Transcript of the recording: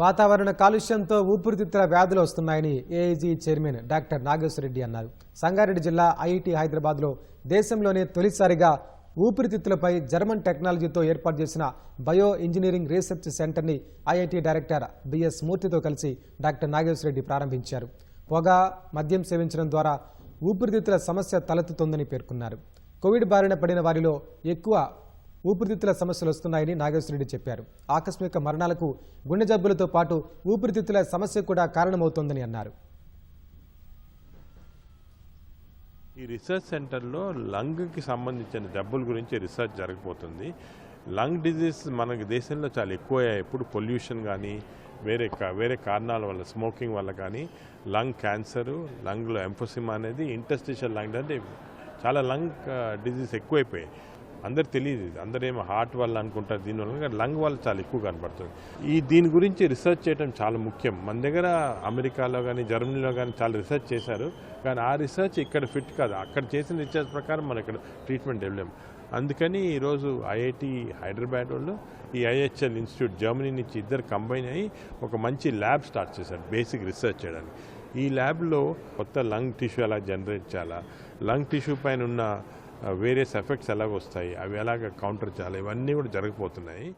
వాతావరణ కాలుష్యంతో ఊపిరితిత్తుల వ్యాధులు వస్తున్నాయని ఏఐజీ చైర్మన్ డాక్టర్ నాగేశ్వరరెడ్డి అన్నారు. సంగారెడ్డి జిల్లా ఐఐటి హైదరాబాద్లో దేశంలోనే తొలిసారిగా ఊపిరితిత్తులపై జర్మన్ టెక్నాలజీతో ఏర్పాటు చేసిన బయో ఇంజనీరింగ్ రీసెర్చ్ సెంటర్ని ఐఐటి డైరెక్టర్ బిఎస్ మూర్తితో కలిసి డాక్టర్ నాగేశ్వరరెడ్డి ప్రారంభించారు. పొగ మద్యం సేవించడం ద్వారా ఊపిరితిత్తుల సమస్య తలెత్తుతోందని పేర్కొన్నారు. కోవిడ్ బారిన పడిన వారిలో ఎక్కువ ఊపిరితిత్తుల సమస్యలు వస్తున్నాయని నాగేశ్వరరెడ్డి చెప్పారు. ఆకస్మిక మరణాలకు గుండె జబ్బులతో పాటు ఊపిరితిత్తుల సమస్య కూడా కారణమవుతోందని అన్నారు. ఈ రీసెర్చ్ సెంటర్లో లంగ్కి సంబంధించిన జబ్బుల గురించి రీసెర్చ్ జరగబోతుంది. లంగ్ డిజీజ్ మనకి దేశంలో చాలా ఎక్కువ ఎప్పుడు పొల్యూషన్ కానీ వేరే వేరే కారణాల వల్ల స్మోకింగ్ వల్ల కానీ లంగ్ క్యాన్సరు లంగ్లో ఎంఫోసిమా అనేది ఇంటర్స్టిషియల్ లంగ్ అంటే చాలా లంగ్ డిజీజ్ ఎక్కువైపోయాయి. అందరు తెలియదు ఇది. అందరూ ఏమో హార్ట్ వల్ల అనుకుంటారు దీనివల్ల కానీ లంగ్ వల్ల చాలా ఎక్కువ కనపడుతుంది. ఈ దీని గురించి రీసెర్చ్ చేయడం చాలా ముఖ్యం. మన దగ్గర అమెరికాలో కానీ జర్మనీలో కానీ చాలా రీసెర్చ్ చేశారు. కానీ ఆ రీసెర్చ్ ఇక్కడ ఫిట్ కాదు. అక్కడ చేసిన రీసెర్చ్ ప్రకారం మనం ఇక్కడ ట్రీట్మెంట్ ఇవ్వలేము అందుకని ఈరోజు ఐఐటి హైదరాబాద్ వాళ్ళు ఈ ఐహెచ్ఎల్ ఇన్స్టిట్యూట్ జర్మనీ నుంచి ఇద్దరు కంబైన్ అయ్యి ఒక మంచి ల్యాబ్ స్టార్ట్ చేశారు బేసిక్ రీసెర్చ్ చేయడానికి. ఈ ల్యాబ్లో కొత్త లంగ్ టిష్యూ ఎలా జనరేట్ చేయాలా? లంగ్ టిష్యూ పైన ఉన్న వేరియస్ ఎఫెక్ట్స్ ఎలాగ వస్తాయి. అవి ఎలాగ కౌంటర్ చేయాలి. ఇవన్నీ కూడా జరగబోతున్నాయి